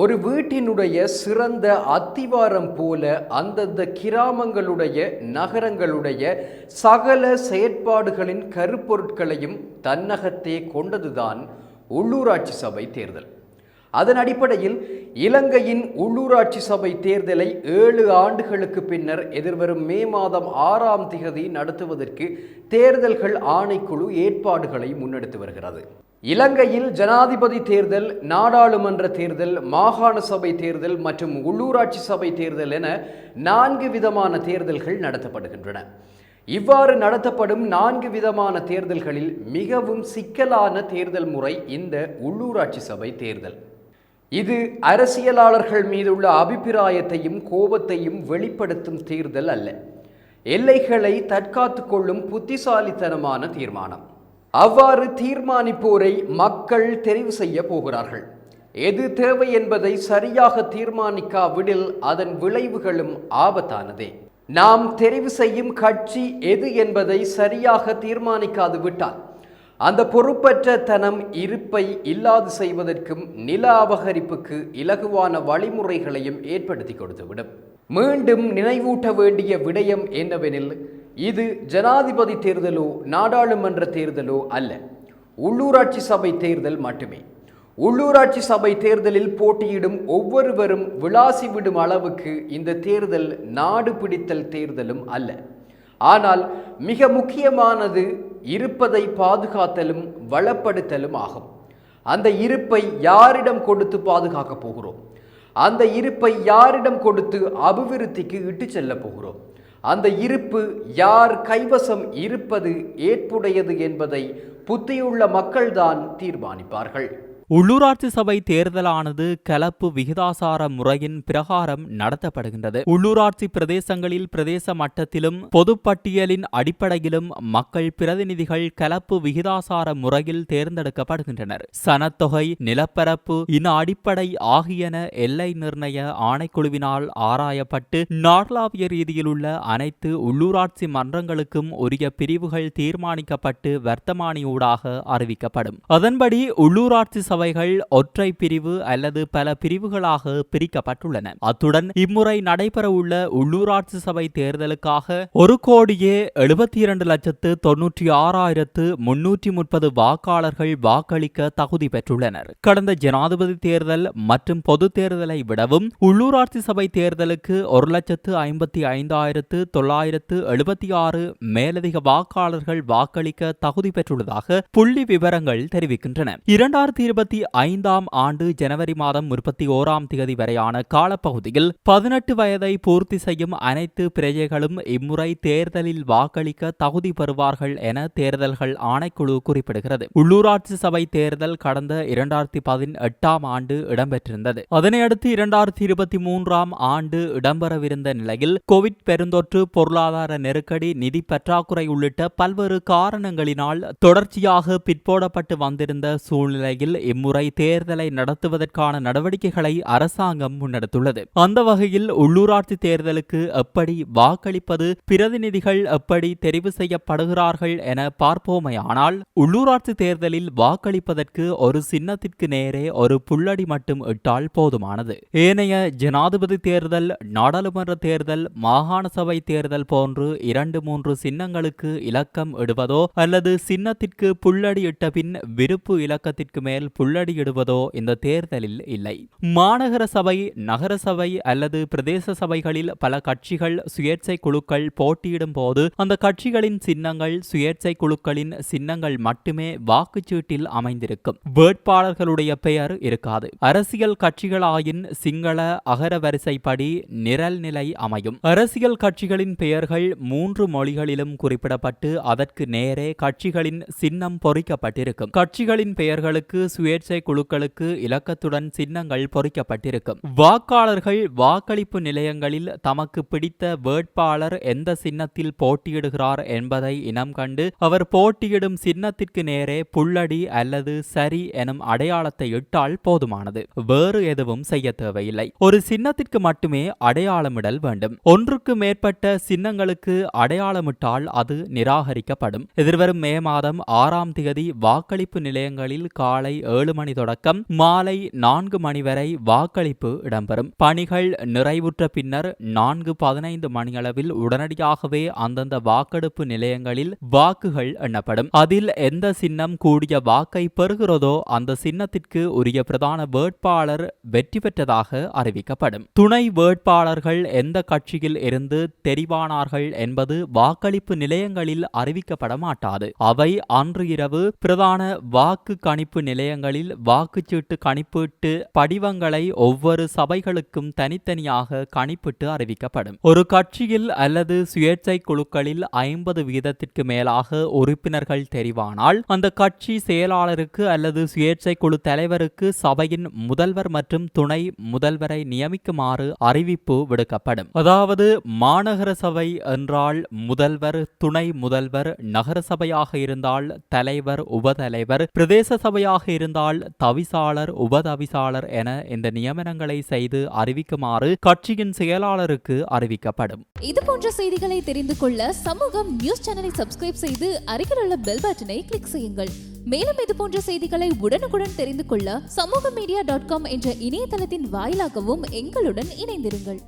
ஒரு வீட்டினுடைய சிறந்த அத்திவாரம் போல அந்தந்த கிராமங்களுடைய நகரங்களுடைய சகல செயற்பாடுகளின் கருப்பொருட்களையும் தன்னகத்தே கொண்டதுதான் உள்ளூராட்சி சபை தேர்தல். அதன் அடிப்படையில் இலங்கையின் உள்ளூராட்சி சபை தேர்தலை ஏழு ஆண்டுகளுக்கு பின்னர் எதிர்வரும் மே மாதம் ஆறாம் திகதி நடத்துவதற்கு தேர்தல்கள் ஆணைக்குழு ஏற்பாடுகளை முன்னெடுத்து வருகிறது. இலங்கையில் ஜனாதிபதி தேர்தல் நாடாளுமன்ற தேர்தல் மாகாண சபை தேர்தல் மற்றும் உள்ளூராட்சி சபை தேர்தல் என நான்கு விதமான தேர்தல்கள் நடத்தப்படுகின்றன. இவ்வாறு நடத்தப்படும் நான்கு விதமான தேர்தல்களில் மிகவும் சிக்கலான தேர்தல் முறை இந்த உள்ளூராட்சி சபை தேர்தல். இது அரசியலாளர்கள் மீதுள்ள அபிப்பிராயத்தையும் கோபத்தையும் வெளிப்படுத்தும் தேர்தல் அல்ல. எல்லைகளை தற்காத்து கொள்ளும் புத்திசாலித்தனமான தீர்மானம். அவ்வாறு தீர்மானிப்போரை மக்கள் தெரிவு செய்ய போகிறார்கள். எது தேவை என்பதை சரியாக தீர்மானிக்காவிடில் அதன் விளைவுகளும் ஆபத்தானதே. நாம் தெரிவு செய்யும் கட்சி எது என்பதை சரியாக தீர்மானிக்காது விட்டால் அந்த பொறுப்பற்ற தனம் இருப்பை இல்லாது செய்வதற்கும் நில அபகரிப்புக்கு இலகுவான வழிமுறைகளையும் ஏற்படுத்தி கொடுத்துவிடும். மீண்டும் நினைவூட்ட வேண்டிய விடயம் என்னவெனில் இது ஜனாதிபதி தேர்தலோ நாடாளுமன்ற தேர்தலோ அல்ல. உள்ளூராட்சி சபை தேர்தல் மட்டுமே. உள்ளூராட்சி சபை தேர்தலில் போட்டியிடும் ஒவ்வொருவரும் விளாசி விடும் அளவுக்கு இந்த தேர்தல் நாடு பிடித்தல் தேர்தலும் அல்ல. ஆனால் மிக முக்கியமானது இருப்பதை பாதுகாத்தலும் வளப்படுத்தலும் ஆகும். அந்த இருப்பை யாரிடம் கொடுத்து பாதுகாக்கப் போகிறோம்? அந்த இருப்பை யாரிடம் கொடுத்து அபிவிருத்திக்கு இட்டு செல்ல போகிறோம்? அந்த இருப்பு யார் கைவசம் இருப்பது ஏற்புடையது என்பதை புத்தியுள்ள மக்கள்தான் தீர்மானிப்பார்கள். உள்ளூராட்சி சபை தேர்தலானது கலப்பு விகிதாசார முறையின் பிரகாரம் நடத்தப்படுகின்றது. உள்ளூராட்சி பிரதேசங்களில் பிரதேச மட்டத்திலும் பொதுப்பட்டியலின் அடிப்படையிலும் மக்கள் பிரதிநிதிகள் கலப்பு விகிதாசார முறையில் தேர்ந்தெடுக்கப்படுகின்றனர். சனத்தொகை நிலப்பரப்பு இன அடிப்படை ஆகியன எல்லை நிர்ணய ஆணைக்குழுவினால் ஆராயப்பட்டு நாடளாவிய ரீதியில் உள்ள அனைத்து உள்ளூராட்சி மன்றங்களுக்கும் உரிய பிரிவுகள் தீர்மானிக்கப்பட்டு வர்த்தமானியூடாக அறிவிக்கப்படும். அதன்படி உள்ளூராட்சி சபைகள் ஒற்றை பிரிவு அல்லது பல பிரிவுகளாக பிரிக்கப்பட்டுள்ளன. அத்துடன் இம்முறை நடைபெறவுள்ள உள்ளூராட்சி சபை தேர்தலுக்காக ஒரு கோடியே எழுபத்தி இரண்டு லட்சத்து தொன்னூற்றி ஆறாயிரத்து முன்னூற்றி முப்பது வாக்காளர்கள் வாக்களிக்க தகுதி பெற்றுள்ளனர். கடந்த ஜனாதிபதி தேர்தல் மற்றும் பொது தேர்தலை விடவும் உள்ளூராட்சி சபை தேர்தலுக்கு ஒரு லட்சத்து ஐம்பத்தி ஐந்தாயிரத்து தொள்ளாயிரத்து எழுபத்தி ஆறு மேலதிக வாக்காளர்கள் வாக்களிக்க தகுதி பெற்றுள்ளதாக புள்ளி விவரங்கள் தெரிவிக்கின்றன. இரண்டாயிரத்தி இருபத்தி ஐந்தாம் ஆண்டு ஜனவரி மாதம் முப்பத்தி ஓராம் தேதி வரையான காலப்பகுதியில் பதினெட்டு வயதை பூர்த்தி செய்யும் அனைத்து பிரஜைகளும் இம்முறை தேர்தலில் வாக்களிக்க தகுதி பெறுவார்கள் என தேர்தல்கள் ஆணைக்குழு குறிப்பிடுகிறது. உள்ளூராட்சி சபை தேர்தல் கடந்த இரண்டாயிரத்தி பதினெட்டாம் ஆண்டு இடம்பெற்றிருந்தது. அதனையடுத்து இரண்டாயிரத்தி இருபத்தி மூன்றாம் ஆண்டு இடம்பெறவிருந்த நிலையில் கோவிட் பெருந்தொற்று பொருளாதார நெருக்கடி நிதி பற்றாக்குறை உள்ளிட்ட பல்வேறு காரணங்களினால் தொடர்ச்சியாக பிற்போடப்பட்டு வந்திருந்த சூழ்நிலையில் இம்முறை தேர்தலை நடத்துவதற்கான நடவடிக்கைகளை அரசாங்கம் முன்னெடுத்துள்ளது. அந்த வகையில் உள்ளூராட்சி தேர்தலுக்கு எப்படி வாக்களிப்பது பிரதிநிதிகள் எப்படி தெரிவு செய்யப்படுகிறார்கள் என பார்ப்போமையானால் உள்ளூராட்சி தேர்தலில் வாக்களிப்பதற்கு ஒரு சின்னத்திற்கு நேரே ஒரு புள்ளடி மட்டும் இட்டால் போதுமானது. ஏனைய ஜனாதிபதி தேர்தல் நாடாளுமன்ற தேர்தல் மாகாண சபை தேர்தல் போன்று இரண்டு மூன்று சின்னங்களுக்கு இலக்கம் இடுவதோ அல்லது சின்னத்திற்கு புள்ளடி இட்ட பின் விருப்பு இலக்கத்திற்கு மேல் புள்ளடி இந்த தேர்தலில் இல்லை. மாநகர சபை நகர சபை அல்லது பிரதேச சபைகளில் பல கட்சிகள் சுயேட்சை குழுக்கள் போட்டியிடும் போது அந்த கட்சிகளின் சின்னங்கள் சுயேட்சை குழுக்களின் சின்னங்கள் மட்டுமே வாக்குச்சீட்டில் அமைந்திருக்கும். வேட்பாளர்களுடைய பெயர் இருக்காது. அரசியல் கட்சிகளாயின் சிங்கள அகர வரிசைப்படி நிரல் நிலை அமையும். அரசியல் கட்சிகளின் பெயர்கள் மூன்று மொழிகளிலும் குறிப்பிடப்பட்டு அதற்கு நேரே கட்சிகளின் சின்னம் பொறிக்கப்பட்டிருக்கும். கட்சிகளின் பெயர்களுக்கு சுய சுயேட்சை குழுக்களுக்கு இலக்கத்துடன் சின்னங்கள் பொறிக்கப்பட்டிருக்கும். வாக்காளர்கள் வாக்களிப்பு நிலையங்களில் தமக்கு பிடித்த வேட்பாளர் எந்த சின்னத்தில் போட்டியிடுகிறார் என்பதை இனம் கண்டு அவர் போட்டியிடும் சின்னத்திற்கு நேரே புள்ளடி அல்லது சரி எனும் அடையாளத்தை இட்டால் போதுமானது. வேறு எதுவும் செய்ய தேவையில்லை. ஒரு சின்னத்திற்கு மட்டுமே அடையாளமிடல் வேண்டும். ஒன்றுக்கு மேற்பட்ட சின்னங்களுக்கு அடையாளமிட்டால் அது நிராகரிக்கப்படும். எதிர்வரும் மே மாதம் ஆறாம் தேதி வாக்களிப்பு நிலையங்களில் காலை ஏழு ஏழு மணி தொடக்கம் மாலை நான்கு மணி வரை வாக்களிப்பு இடம்பெறும். பணிகள் நிறைவுற்ற பின்னர் நான்கு பதினைந்து மணியளவில் உடனடியாகவே அந்தந்த வாக்கெடுப்பு நிலையங்களில் வாக்குகள் எண்ணப்படும். அதில் எந்த சின்னம் கூடிய வாக்கை பெறுகிறதோ அந்த சின்னத்திற்கு உரிய பிரதான வேட்பாளர் வெற்றி பெற்றதாக அறிவிக்கப்படும். துணை வேட்பாளர்கள் எந்த கட்சியில் இருந்து தெரிவானார்கள் என்பது வாக்களிப்பு நிலையங்களில் அறிவிக்கப்பட மாட்டாது அவை அன்று இரவு பிரதான வாக்கு கணிப்பு நிலையங்களில் வாக்குச்சீட்டு கணிப்பீட்டு படிவங்களை ஒவ்வொரு சபைகளுக்கும் தனித்தனியாக கணிப்பிட்டு அறிவிக்கப்படும். ஒரு கட்சியில் அல்லது சுயேட்சை குழுக்களில் ஐம்பது வீதத்திற்கு மேலாக உறுப்பினர்கள் தெரிவானால் அந்த கட்சி செயலாளருக்கு அல்லது சுயேட்சை குழு தலைவருக்கு சபையின் முதல்வர் மற்றும் துணை முதல்வரை நியமிக்குமாறு அறிவிப்பு விடுக்கப்படும். அதாவது மாநகர சபை என்றால் முதல்வர் துணை முதல்வர் நகர சபையாக இருந்தால் தலைவர் உபதலைவர் பிரதேச சபையாக இருந்தால் தவிசாளர் உபதவிசாளர் என இந்த நியமனங்களை செய்து அறிவிக்குமாறு கட்சியின் செயலாளருக்கு அறிவிக்கப்படும். இது போன்ற செய்திகளை தெரிந்து கொள்ள சமூகம் நியூஸ் சேனலை சப்ஸ்கிரைப் செய்து அருகில் உள்ள பெல் பட்டனை கிளிக் செய்யுங்கள். மேலும் இது போன்ற செய்திகளை உடனுக்குடன் தெரிந்து கொள்ள சமூக மீடியா டாட் காம் என்ற இணையதளத்தின் வாயிலாகவும் எங்களுடன் இணைந்திருங்கள்.